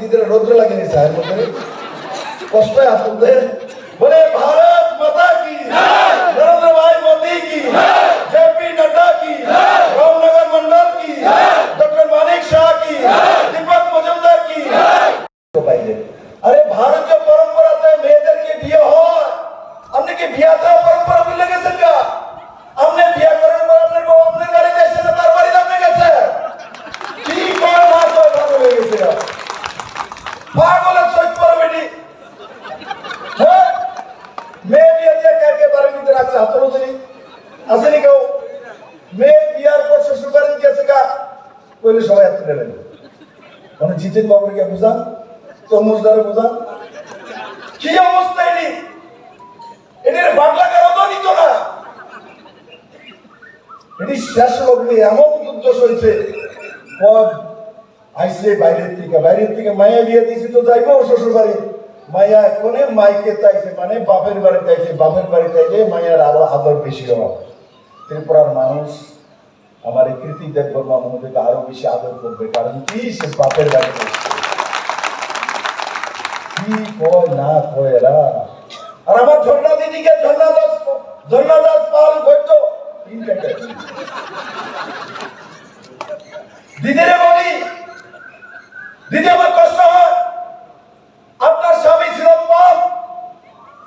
দিদিরা রৌদ্র लगे স্যার মধ্যে कष्ट আপনাদের बोले भारत माता की नरेंद्र भाई मोदी की जेपी नड्डा की रामनगर मंडल की डॉक्टर मानिक शाह की दीपक मजुमदार की तो अरे भारत जो परंपरा था मेदर के बिया हो हमने के बिया था परंपरा भी लगे सका हमने बिया करने पर हमने को अपने करे कैसे तार बारी दाने कैसे ठीक बात बात बात लगे सका পাগলের সহিত বেটি হ্যাঁ মেয়ে বিয়ে দিয়ে কে কে বাড়ির মধ্যে রাখছে হাত রোজনি আসেনি কেউ? মেয়ে বিয়ার পর শ্বশুর বাড়ি গেছে গা। কইলে সবাই হাত তুলে নেবে। মানে জিতেন বাবুকে বুঝান তরমুজদারে বুঝান। কি অবস্থা এটি? এটির বাংলা কেন তো নিত না? এটি শেষ লগ্নে এমন চলছে পদ আইসলে বাইরের থেকে বাইরের থেকে মায়া বিয়ে দিয়েছি তো যাইবো শ্বশুর বাড়ি মায়া এখনে মাইকে তাইছে মানে বাপের বাড়ি তাইছে বাপের বাড়ি তাইলে মায়ার আরও আদর বেশি হওয়া ত্রিপুরার মানুষ আমার এই কৃতি দেববর্মা মহোদয়কে আরও বেশি আদর করবে, কারণ কি সে বাপের এসেছে। কি কয়, না কয় এরা আর আমার ঝর্ণা দিদিকে ঝর্ণা দাস ঝর্ণা দাস পাল টাকা। দিদিরে বলি দিদি আমার কষ্ট আপনার স্বামী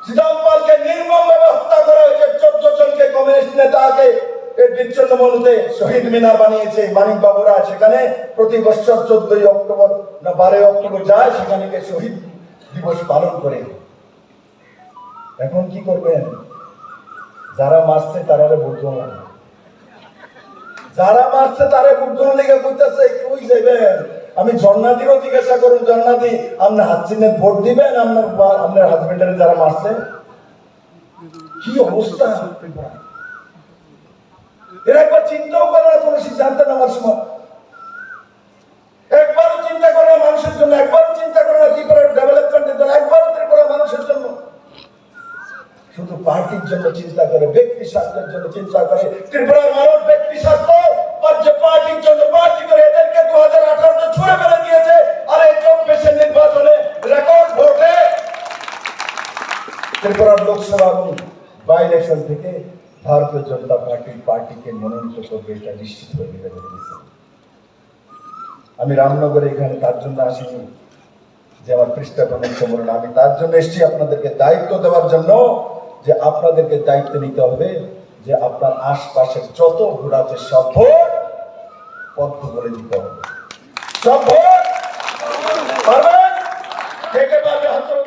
শ্রীরাম পালকে নির্মম ভাবে হত্যা করা হয়েছে চোদ্দ জনকে কমিউনিস্ট নেতাকে বিচ্ছিন্ন মনুতে শহীদ মিনার বানিয়েছে, মানিক বাবুরা, সেখানে প্রতি বছর চোদ্দই অক্টোবর না, বারোই অক্টোবর যায়, সেখানে গিয়ে শহীদ দিবস পালন করে। এখন কি করবেন? যারা মারছে তারা বুঝব না যারা মারছে তারা বুঝব লেগে বুঝতেছে কই যাবেন আমি জন্নাদিরও জিজ্ঞাসা করুন জন্নাদি আপনার হাত চিহ্নে ভোট দিবেন? আপনার আপনার হাজবেন্ডারে যারা মারছে? কি অবস্থা? একবার চিন্তাও করে না, কোনো সিদ্ধান্ত নেওয়ার সময়। চিন্তা করে মানুষের জন্য, একবারও চিন্তা করে না কি করে ডেভেলপমেন্টের জন্য করে মানুষের জন্য। শুধু পার্টির জন্য চিন্তা করে, ব্যক্তি স্বার্থের জন্য চিন্তা করে। ত্রিপুরার মানুষ ব্যক্তি স্বার্থ পার্টির জন্য পার্টি করে, এদেরকে ত্রিপুরার লোকসভা এবং বাই ইলেকশন থেকে ভারতীয় জনতা পার্টির পার্টিকে মনোনীত করবে, এটা নিশ্চিত হয়ে গেলে। আমি রামনগরে এখানে তার জন্য আসিনি, যে আমার পৃষ্ঠা প্রণের সম্মেলন আমি তার জন্য এসেছি আপনাদেরকে দায়িত্ব দেওয়ার জন্য যে আপনাদেরকে দায়িত্ব নিতে হবে যে আপনার আশপাশের যত ভোট আছে সব ভোট বলে দিতে হবে সব ভোট পারবেন কে কে পারবে হাত।